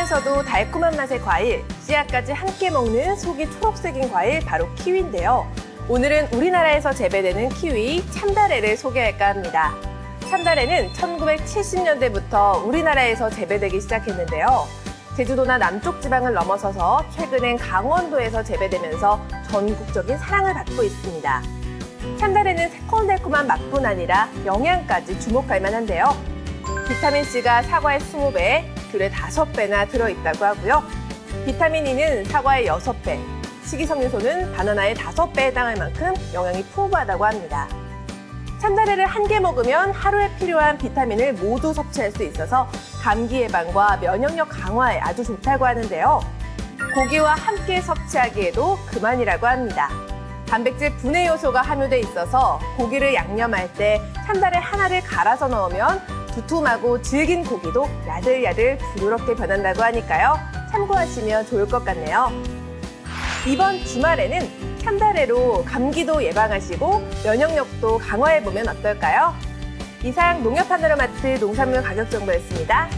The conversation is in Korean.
중에서도 달콤한 맛의 과일, 씨앗까지 함께 먹는 속이 초록색인 과일 바로 키위인데요. 오늘은 우리나라에서 재배되는 키위 참다래를 소개할까 합니다. 참다래는 1970년대부터 우리나라에서 재배되기 시작했는데요. 제주도나 남쪽 지방을 넘어서서 최근엔 강원도에서 재배되면서 전국적인 사랑을 받고 있습니다. 참다래는 새콤달콤한 맛뿐 아니라 영양까지 주목할 만한데요. 비타민C가 사과의 20배, 귤의 5배나 들어있다고 하고요. 비타민 E는 사과의 6배, 식이섬유소는 바나나의 5배에 해당할 만큼 영양이 풍부하다고 합니다. 참다래를 한 개 먹으면 하루에 필요한 비타민을 모두 섭취할 수 있어서 감기 예방과 면역력 강화에 아주 좋다고 하는데요. 고기와 함께 섭취하기에도 그만이라고 합니다. 단백질 분해 요소가 함유돼 있어서 고기를 양념할 때 참다래 하나를 갈아서 넣으면 두툼하고 질긴 고기도 야들야들 부드럽게 변한다고 하니까요. 참고하시면 좋을 것 같네요. 이번 주말에는 참다래로 감기도 예방하시고 면역력도 강화해보면 어떨까요? 이상 농협하느라 마트 농산물 가격 정보였습니다.